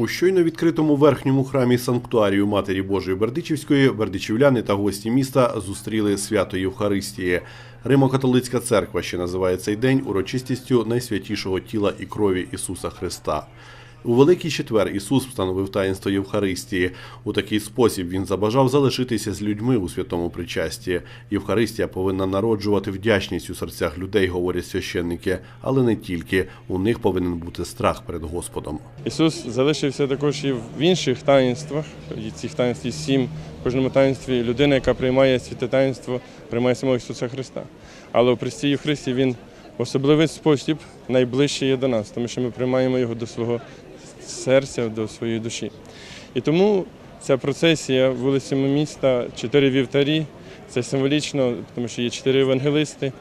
У щойно відкритому верхньому храмі санктуарію Матері Божої Бердичівської бердичівляни та гості міста зустріли свято Євхаристії. Римо-католицька церква ще називає цей день урочистістю найсвятішого тіла і крові Ісуса Христа. У Великий Четвер Ісус встановив таїнство Євхаристії. У такий спосіб він забажав залишитися з людьми у святому причасті. Євхаристія повинна народжувати вдячність у серцях людей, говорять священники, але не тільки. У них повинен бути страх перед Господом. Ісус залишився також і в інших таїнствах. І цих таїнств сім. В кожному таїнстві людина, яка приймає святе таїнство, приймає самого Ісуса Христа. Але у Христі Євхаристії Він особливий спосіб найближчий є до нас, тому що ми приймаємо його до свого серця, до своєї душі. І тому ця процесія вулицями міста, чотири вівтарі, це символічно, тому що є чотири евангелисти.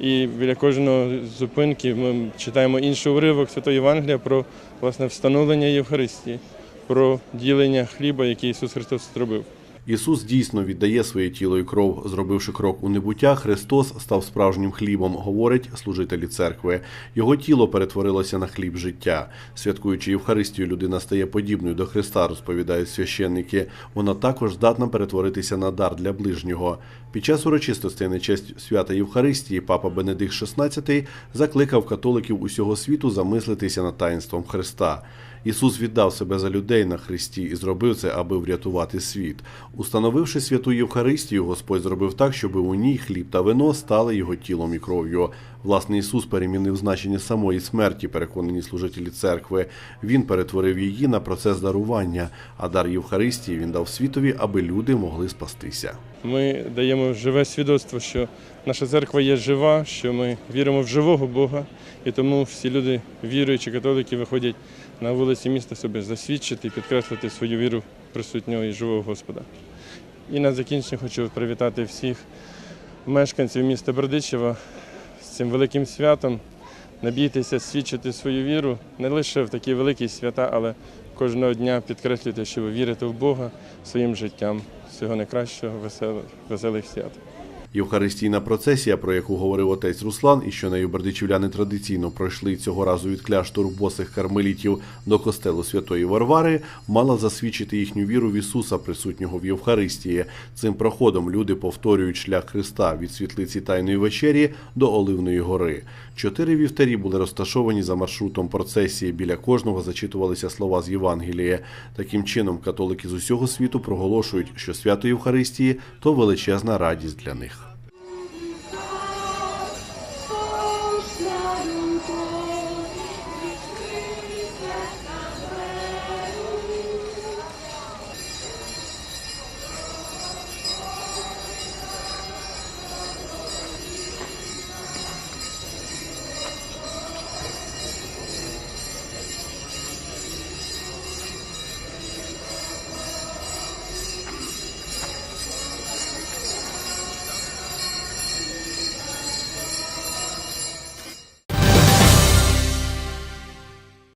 І біля кожної зупинки ми читаємо інший уривок Святої Євангелія про власне встановлення Євхаристії, про ділення хліба, який Ісус Христос зробив. Ісус дійсно віддає своє тіло і кров, зробивши крок у небуття. Христос став справжнім хлібом, говорять служителі церкви. Його тіло перетворилося на хліб життя. Святкуючи Євхаристію, людина стає подібною до Христа, розповідають священники. Вона також здатна перетворитися на дар для ближнього. Під час урочистостей на честь свята Євхаристії папа Бенедикт XVI закликав католиків усього світу замислитися над таїнством Христа. Ісус віддав себе за людей на Христі і зробив це, аби врятувати світ. Установивши святу Євхаристію, Господь зробив так, щоб у ній хліб та вино стали його тілом і кров'ю. Власне, Ісус перемінив значення самої смерті, переконані служителі церкви. Він перетворив її на процес дарування, а дар Євхаристії він дав світові, аби люди могли спастися. Ми даємо живе свідоцтво, що наша церква є жива, що ми віримо в живого Бога, і тому всі люди, віруючі католики, виходять на вулиці міста себе засвідчити і підкреслити свою віру присутнього і живого Господа. І на закінчення хочу привітати всіх мешканців міста Бердичева з цим великим святом. Не бійтеся свідчити свою віру не лише в такі великі свята, але кожного дня підкреслюйте, що ви вірите в Бога своїм життям. Всього найкращого, веселих, веселих свят. Євхаристійна процесія, про яку говорив отець Руслан, і що нею бердичівляни традиційно пройшли цього разу від кляштору босих кармелітів до костелу Святої Варвари, мала засвідчити їхню віру в Ісуса, присутнього в Євхаристії. Цим проходом люди повторюють шлях Христа від світлиці Тайної вечері до Оливної гори. Чотири вівтарі були розташовані за маршрутом процесії. Біля кожного зачитувалися слова з Євангелія. Таким чином, католики з усього світу проголошують, що свято Євхаристії то величезна радість для них.